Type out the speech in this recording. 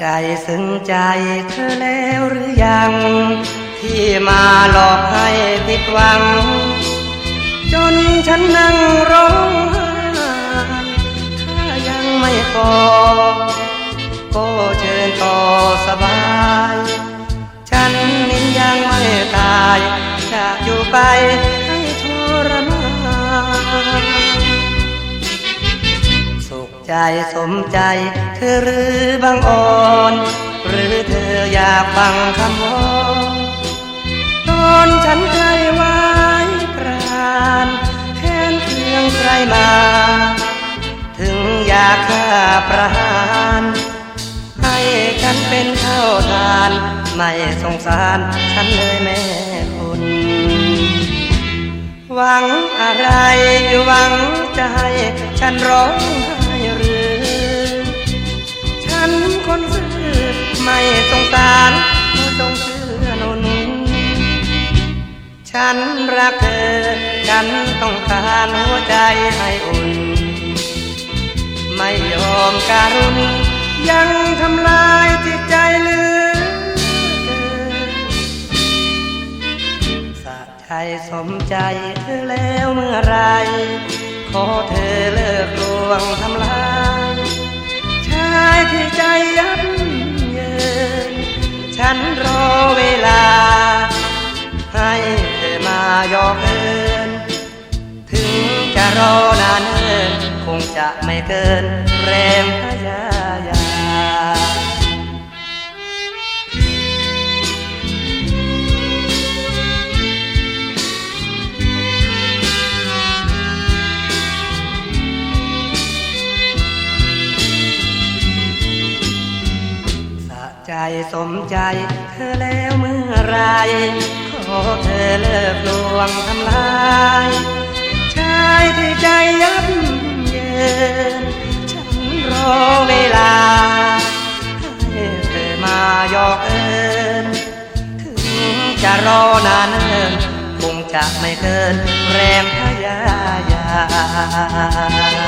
ใจซึ้งใจเธอแล้วหรือยัง ที่มาหลอกให้ผิดหวัง จนฉันนั่งร้องห้ถ้ายังไม่พอก็เชิญต่อสบาย ฉันนี้ยังไม่ตายจะอยู่ไป ใจสมใจเธอหรือบางอ่อน หรือเธออยากฟังคำวอนตอนฉันใจไว้กรานแทนเพียงใครมา ถึงอยากฆ่าประหารให้ฉันเป็นเท่าทาน ไม่สงสารฉันเลยแม่คุณหวังอะไรหวังให้ฉันร้องไห้ ฉันคนซื่อไม่สงสารเธอจงเชื่อนุนฉันรักเธอ ฉันต้องการหัวใจให้อุ่น ไม่ยอมการุณยังทำลายจิตใจเลือเสะใจสมใจเธอแล้วเมื่อไร ขอเธอเลิกลวงทำายอกเอินถึงจะรอนานเอินคงจะไม่เกินแรงพยายามสะใจสมใจเธอแล้วเมื่อไร ขอเธอเลิกลวงทำลายชายที่ใจยับเยินฉันรอเวลาให้เธอมาหยอกเอินถึงจะรอนานเนินคงจะไม่เกินแรงพยายาม